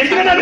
ఎందుకంటే